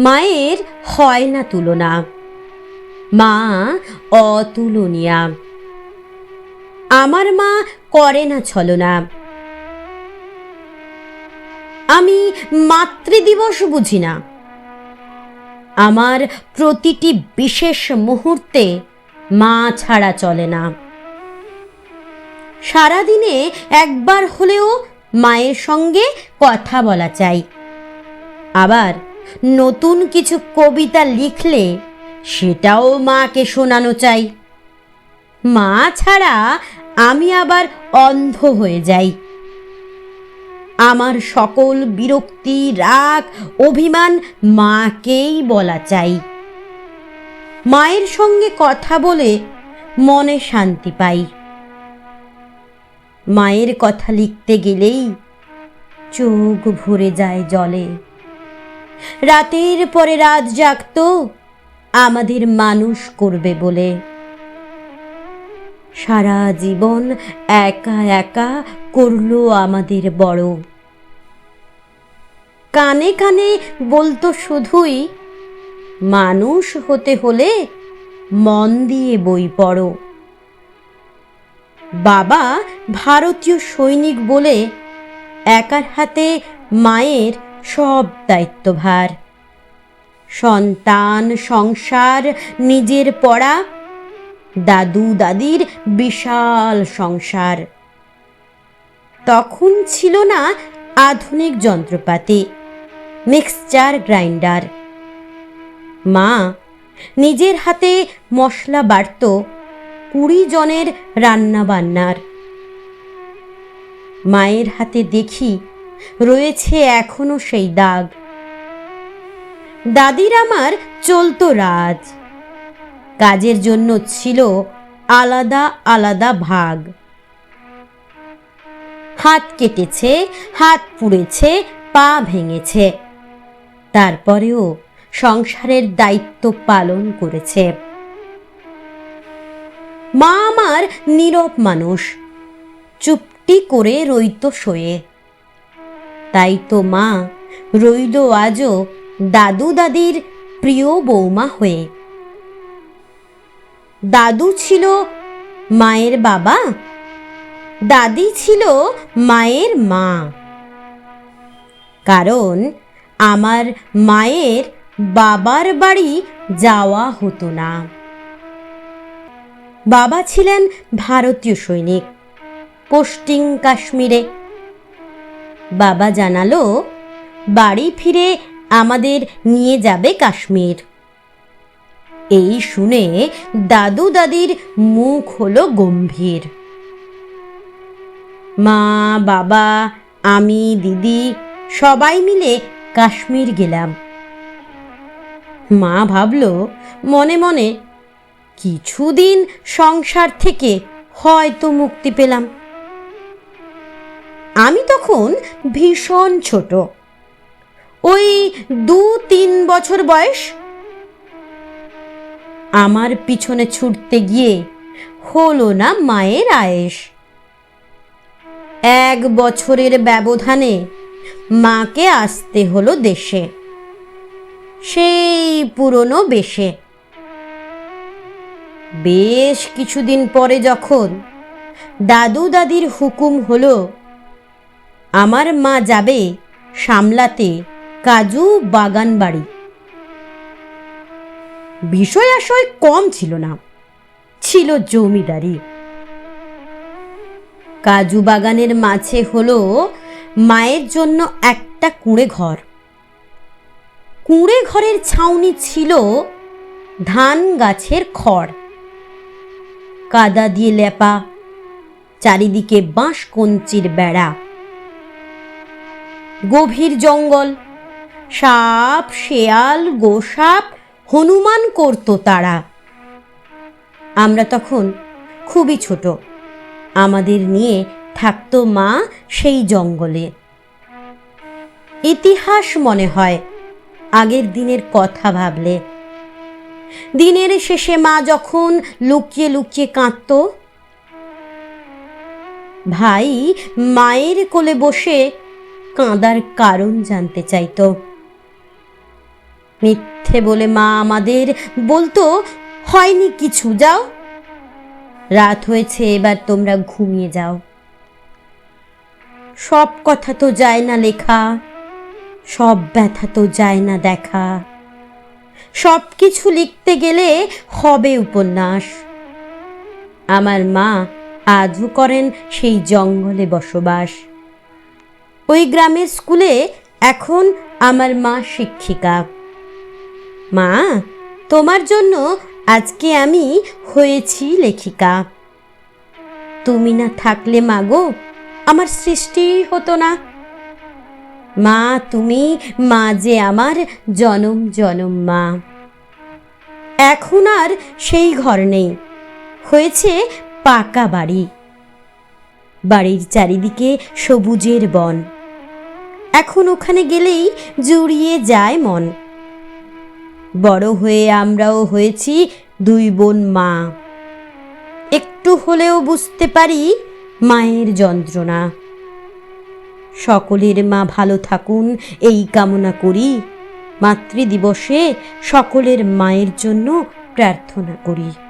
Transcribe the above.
মায়ের হয় না তুলনা। মা অতুলনীয়া। আমার মা করে না ছলনা। আমি মাতৃদিবস বুঝি না। আমার প্রতিটি বিশেষ মুহূর্তে মা ছাড়া চলে না। সারাদিনে একবার হলেও মায়ের সঙ্গে কথা বলা চাই। আবার নতুন কিছু কবিতা লিখলে সেটাও মাকে শোনানো চাই। মা ছাড়া আমি আবার অন্ধ হয়ে যাই। আমার সকল বিরক্তি, রাগ, অভিমান মাকেই বলা চাই। মায়ের সঙ্গে কথা বলে মনে শান্তি পাই। মায়ের কথা লিখতে গেলেই চোখ ভরে যায় জলে। রাতের পরে রাত জাগত, আমাদের মানুষ করবে বলে। সারা জীবন একা একা করল আমাদের বড়। কানে কানে বলতো শুধুই, মানুষ হতে হলে মন দিয়ে বই পড়ো। বাবা ভারতীয় সৈনিক বলে একার হাতে মায়ের সব দায়িত্বভার। সন্তান সংসার, নিজের পড়া, দাদু দাদির বিশাল সংসার। তখন ছিল না আধুনিক যন্ত্রপাতি মিক্সচার গ্রাইন্ডার মা, নিজের হাতে মশলা বাড়ত কুড়ি জনের রান্না বান্নার মায়ের হাতে দেখি রয়েছে এখনও সেই দাগ। দাদির আমার চলতো রাজ। কাজের জন্য ছিল আলাদা আলাদা ভাগ। হাত কেটেছে, হাত পুড়েছে, পা ভেঙেছে। তারপরেও সংসারের দায়িত্ব পালন করেছে। মা আমার নীরব মানুষ। চুপটি করে রইত শোয়ে। তাই তো মা। রইল আজও দাদু দাদির প্রিয় বৌমা হয়ে। দাদু ছিল মায়ের বাবা, দাদি ছিল মায়ের মা। কারণ আমার মায়ের বাবার বাড়ি যাওয়া হতো না। বাবা ছিলেন ভারতীয় সৈনিক, পশ্চিম কাশ্মীরে বাবা জানালো, বাড়ি ফিরে আমাদের নিয়ে যাবে কাশ্মীর। এই শুনে দাদু দাদির মুখ হলো গম্ভীর। মা, বাবা, আমি, দিদি, সবাই মিলে কাশ্মীর গেলাম। মা ভাবল, মনে মনে, কিছুদিন সংসার থেকে হয়তো মুক্তি পেলাম। আমি তখন ভীষণ ছোট। ওই দু তিন বছর বয়স আমার পিছনে ছুটতে গিয়ে হলো না মায়ের আয়েস। এক বছরের ব্যবধানে মাকে আসতে হলো দেশে, সেই পুরনো বেশে। বেশ কিছুদিন পরে যখন দাদু দাদির হুকুম হলো আমার মা যাবে সামলাতে কাজু বাগান বাড়ি বিষয় আশয় কম ছিল না, ছিল জমিদারি। কাজু বাগানের মাঝে হলো মায়ের জন্য একটা কুঁড়ে ঘর। কুঁড়ে ঘরের ছাউনি ছিল ধান গাছের খড়। কাদা দিয়ে লেপা, চারিদিকে বাঁশ কঞ্চির বেড়া। গভীর জঙ্গল। সাপ, শেয়াল, গোসাপ, হনুমান করত তারা। আমরা তখন খুবই ছোট। আমাদের নিয়ে থাকতো মা সেই জঙ্গলে। ইতিহাস মনে হয় আগের দিনের কথা ভাবলে। দিনের শেষে মা যখন লুকিয়ে লুকিয়ে কাঁদত, ভাই মায়ের কোলে বসে কাঁদার কারণ জানতে চাইতো মিথ্যে বলে মা আমাদের বলতো, হয়নি কিছু, যাও। রাত হয়েছে, এবার তোমরা ঘুমিয়ে যাও। সব কথা তো যায় না লেখা, সব ব্যথা তো যায় না দেখা। সব কিছু লিখতে গেলে হবে উপন্যাস। আমার মা আজও করেন সেই জঙ্গলে বসবাস। ওই গ্রামের স্কুলে এখন আমার মা শিক্ষিকা। মা, তোমার জন্য আজকে আমি হয়েছি লেখিকা। তুমি না থাকলে মাগো আমার সৃষ্টি হতো না। মা, তুমি, মা যে আমার জনম জনম মা। এখন আর সেই ঘর নেই, হয়েছে পাকা বাড়ি। বাড়ির চারিদিকে সবুজের বন। এখন ওখানে গেলেই জুড়িয়ে যায় মন। বড় হয়ে আমরাও হয়েছি দুই বোন মা। একটু হলেও বুঝতে পারি মায়ের যন্ত্রণা। সকলের মা ভালো থাকুন, এই কামনা করি। মাতৃদিবসে সকলের মায়ের জন্য প্রার্থনা করি।